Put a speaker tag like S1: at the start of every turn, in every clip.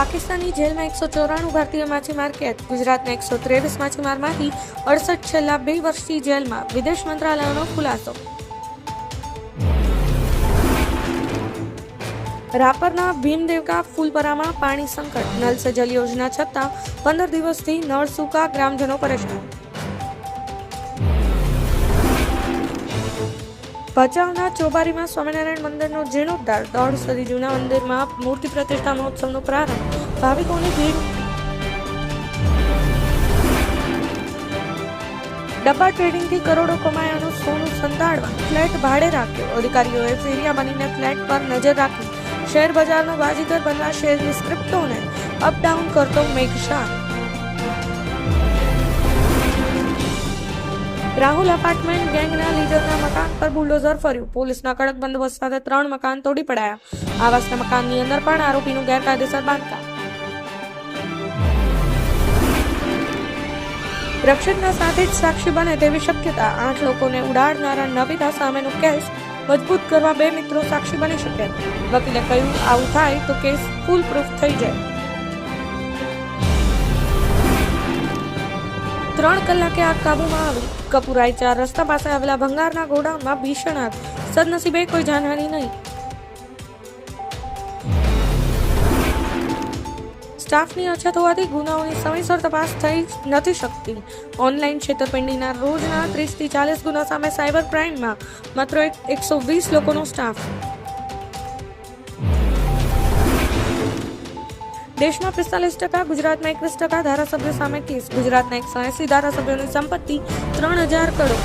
S1: પાકિસ્તાની જેલમાં એકસો ચોરાણું ભારતીય માછીમાર કેદ ગુજરાતના એકસો ત્રેવીસ માછીમારમાંથી અડસઠ છેલ્લા બે વર્ષથી જેલમાં વિદેશ મંત્રાલયનો ખુલાસો. રાપરના ભીમદેવકા ફૂલપરામાં પાણી સંકટ. નલ સે યોજના છતાં પંદર દિવસથી નળ સૂકા, ગ્રામજનો પરેશાન. ભચાઉના ચોબારીમાં સ્વામિનારાયણ મંદિરનો જીર્ણોદ્ધાર. દોઢ સદી જૂના મંદિરમાં મૂર્તિ પ્રતિષ્ઠા મહોત્સવનો પ્રારંભ. ભાવિકોની ભીડ. ડબ્બા ટ્રેડિંગથી કરોડો કમાયાનું સોનું સંતાડવા. ફ્લેટ ભાડે રાખ્યો. અધિકારીઓએ ફેરિયા બનીને ફ્લેટ પર નજર રાખી. શેર બજારનો બાજીગર બનવા શેરની સ્ક્રિપ્ટોને અપડાઉન કરતો મેઘ રાહુલ અપાર્ટમેન્ટ ગેંગના લીડરના મકાન પર બુલડોઝર ફર્યું. પોલીસના કડક બંદોબસ્ત સાથે ત્રણ મકાન તોડી પડાયા. આવાસના મકાનની અંદર પણ આરોપીનું ગેરકાયદેસર બાંધકામ. રક્ષિતના સાથે જ સાક્ષી બને તેવી શક્યતા. આઠ લોકોને ઉડાડનારા નવીદા સામેનો કેસ મજબૂત કરવા બે મિત્રો સાક્ષી બની શકે વકીલે કહ્યું, આવું થાય તો કેસ ફૂલ પ્રૂફ થઈ જાય. ત્રણ કલાકે આગ કાબૂમાં આવી કપુરાઈ ચાર રસ્તા પાસે આવેલા ભંગારના ગોડાઉનમાં ભીષણ આગ. સદનસીબે કોઈ જાનહાની નહીં. સ્ટાફની અછત હોવાથી ગુનાઓની સમયસર તપાસ થઈ નથી શકતી. ઓનલાઈન છેતરપિંડીના રોજના ત્રીસથી ચાલીસ ગુના સામે સાયબર ક્રાઇમમાં માત્ર એકસો વીસ લોકોનો સ્ટાફ. દેશમાં પિસ્તાલીસ ટકા, ગુજરાતમાં એકવીસ ટકા, ધારાસભ્યો સામે કેસ. ગુજરાતના એકસો એસી ધારાસભ્યોની સંપત્તિ ત્રણ હજાર કરોડ.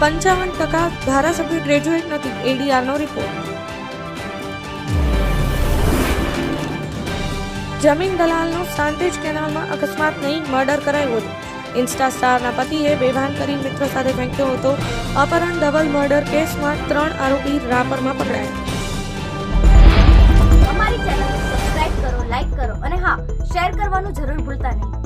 S1: પંચાવન ટકા ધારાસભ્યો ગ્રેજ્યુએટ નથી. એડીઆરનો રિપોર્ટ જમીન દલાલનો સાંતેજ કેનાલમાં અકસ્માત નહીં, મર્ડર કરાયો હતો. ઇન્સ્ટા સ્ટારના પતિએ બેભાન કરી મિત્ર સાથે ફેંક્યો હતો. અપહરણ, ડબલ મર્ડર કેસમાં ત્રણ આરોપી રાપરમાં પકડાયા.
S2: કરવાનું જરૂર ભૂલતા નહીં.